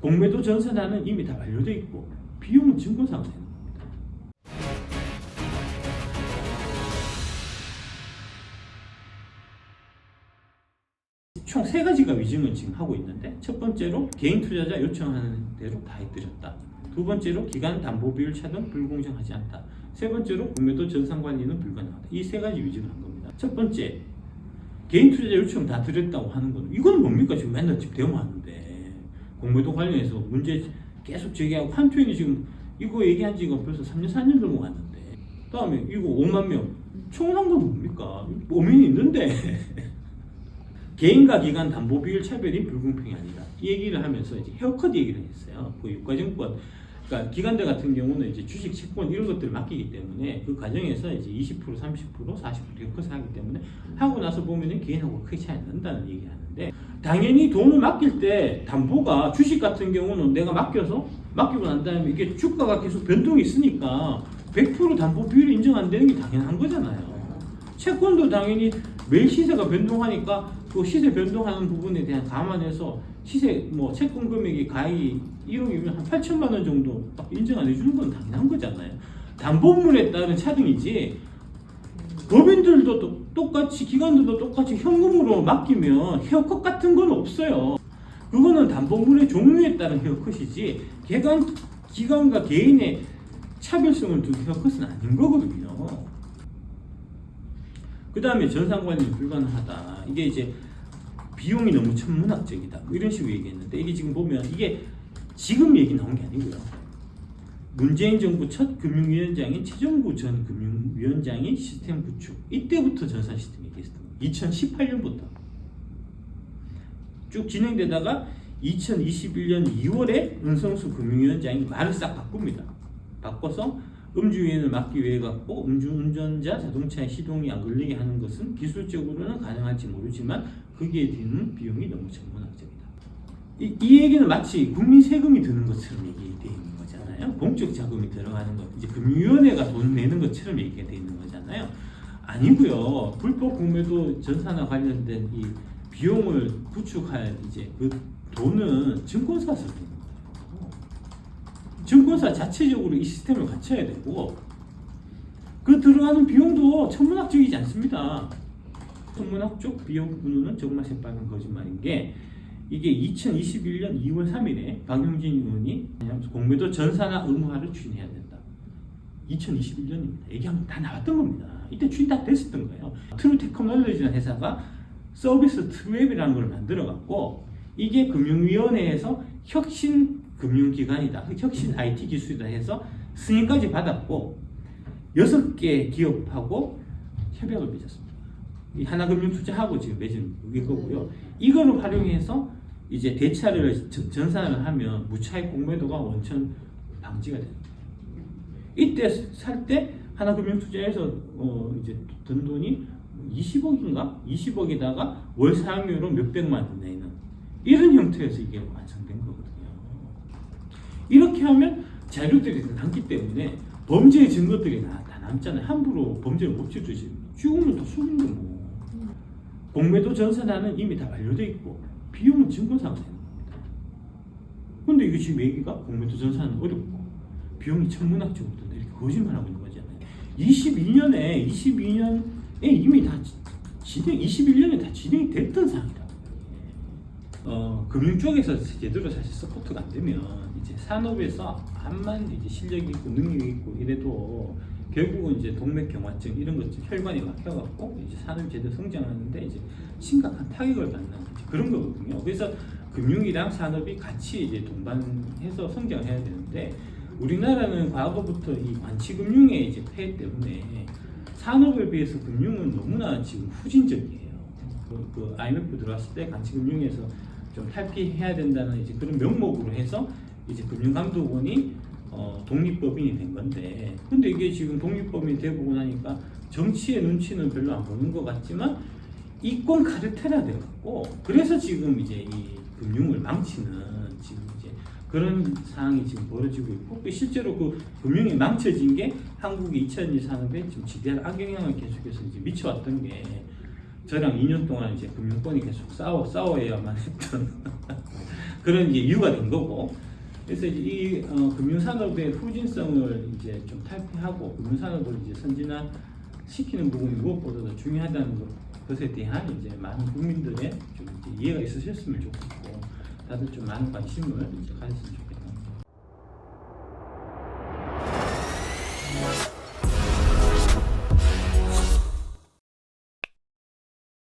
공매도 전산화는 이미 다 완료돼 있고 비용은 증권사가 내는 겁니다. 총 세 가지가 위증을 지금 하고 있는데 첫 번째로 개인 투자자 요청하는 대로 다 해드렸다. 두 번째로 기간 담보 비율 차등 불공정하지 않다. 세 번째로 공매도 전산 관리는 불가능하다. 이 세 가지 위증을 한 겁니다. 첫 번째 개인 투자자 요청 다 드렸다고 하는 건 이건 뭡니까 지금 맨날 지금 대응하는데 공매도 관련해서 문제 계속 제기하고 한쪽이 지금 이거 얘기한 지가 벌써 3년 4년 정도 갔는데. 다음에 이거 5만 명. 총한 건 뭡니까? 범인이 있는데. 개인과 기관 담보 비율 차별이 불공평이 아니다. 이 얘기를 하면서 이제 헤어컷 얘기를 했어요. 그 유가증권. 그러니까 기관들 같은 경우는 이제 주식 채권 이런 것들을 맡기기 때문에 그 과정에서 이제 20% 30% 40% 헤어컷을 하기 때문에 하고 나서 보면은 개인하고 크게 차이 안 난다는 얘기를 하는데 당연히 돈을 맡길 때 담보가 주식 같은 경우는 내가 맡겨서 맡기고 난 다음에 이게 주가가 계속 변동이 있으니까 100% 담보 비율이 인정 안 되는 게 당연한 거잖아요. 채권도 당연히 매일 시세가 변동하니까 그 시세 변동하는 부분에 대한 감안해서 시세 뭐 채권 금액이 가액이 1억이면 한 8천만 원 정도 딱 인정 안 해주는 건 당연한 거잖아요. 담보물에 따른 차등이지 법인들도 또 똑같이 기관들도 똑같이 현금으로 맡기면 헤어컷 같은 건 없어요. 그거는 담보물의 종류에 따른 헤어컷이지 기관 기관과 개인의 차별성을 둔 헤어컷은 아닌 거거든요. 그 다음에 전산관리는 불가능하다. 이게 이제 비용이 너무 천문학적이다. 뭐 이런 식으로 얘기했는데 이게 지금 보면 이게 지금 얘기 나온 게 아니고요. 문재인 정부 첫 금융위원장인 최정구 전 금융위원장이 시스템 구축 이때부터 전산 시스템 얘기했던 거예요. 2018년부터 쭉 진행되다가 2021년 2월에 은성수 금융위원장이 말을 싹 바꿉니다. 바꿔서 음주운전을 막기 위해 갖고 음주운전자 자동차의 시동이 안 걸리게 하는 것은 기술적으로는 가능할지 모르지만 거기에 드는 비용이 너무 천문학적이다. 이, 이 얘기는 마치 국민 세금이 드는 것처럼 얘기되어 있는 거잖아요. 공적 자금이 들어가는 것, 이제 금융위원회가 돈 내는 것처럼 얘기가 되어 있는 거잖아요. 아니고요. 불법 공매도 전산화 관련된 이 비용을 구축할 이제 그 돈은 증권사에서 드는 거예요. 증권사 자체적으로 이 시스템을 갖춰야 되고 그 들어가는 비용도 천문학적이지 않습니다. 천문학적 비용 분우는 정말 새빨간 거짓말인 게 이게 2021년 2월 3일에 박용진 의원이 공매도 전산화 의무화를 추진해야 된다. 2021년입니다. 얘기하면 다 나왔던 겁니다. 이때 추진 다 됐었던 거예요. 트루 테크놀로지라는 회사가 서비스 트랩이라는 걸 만들어 갖고 이게 금융위원회에서 혁신 금융기관이다. 혁신 IT 기술이다 해서 승인까지 받았고 여섯 개 기업하고 협약을 맺었습니다. 이 하나금융 투자하고 지금 맺은 이거고요. 이거를 활용해서 이제 대차를 전- 전산을 하면 무차익 공매도가 원천 방지가 거예요. 이때 살 때 하나금융투자에서 어 이제 든 돈이 20억인가? 20억에다가 월 사용료로 몇 백만 원 내는 이런 형태에서 이게 완성된 거거든요. 이렇게 하면 자료들이 다 남기 때문에 범죄의 증거들이 다, 다 남잖아요. 함부로 범죄를 못 저지르지. 죽으면 다 속인 거 뭐. 공매도 전산화는 이미 다 완료돼 있고 비용은 증권사가 내는 겁니다. 근데 이게 지금 얘기가 공매도 전산은 어렵고 비용이 천문학 적으로 든다 이렇게 거짓말하고 있는 거잖아요. 22년에 22년에 이미 다 지- 진행 21년에 다 진행이 됐던 사항이다. 어, 금융 쪽에서 제대로 사실 서포트가 안 되면 이제 산업에서 암만 이제 실력이 있고 능력이 있고 이래도 결국은 이제 동맥경화증 이런 것 혈관이 막혀갖고 이제 산업이 제대로 성장하는데 이제 심각한 타격을 받는 그런 거거든요. 그래서 금융이랑 산업이 같이 이제 동반해서 성장해야 되는데 우리나라는 과거부터 이 관치금융의 이제 폐해 때문에 산업에 비해서 금융은 너무나 지금 후진적이에요. 그, 그 IMF 들어왔을 때 관치금융에서 좀 탈피해야 된다는 이제 그런 명목으로 해서 이제 금융감독원이 어, 독립법인이 된 건데 근데 이게 지금 독립법인이 되고 나니까 정치의 눈치는 별로 안 보는 것 같지만 이권 카르텔화 돼갖고 그래서 지금 이제 이 금융을 망치는 지금 이제 그런 상황이 지금 벌어지고 있고 또 실제로 그 금융이 망쳐진 게 한국의 2002 산업에 지금 지대한 악영향을 계속해서 이제 미쳐왔던 게 저랑 2년 동안 이제 금융권이 계속 싸워 싸워야만 했던 그런 이제 이유가 된 거고. 그래서 이 어, 금융산업의 후진성을 이제 좀 탈피하고 금융산업을 이제 선진화 시키는 부분이 무엇보다 도 중요하다는 것, 것에 대한 이제 많은 국민들의 좀 이해가 있으셨으면 좋겠고 다들 좀 많은 관심을 이제 가졌으면 좋겠습니다.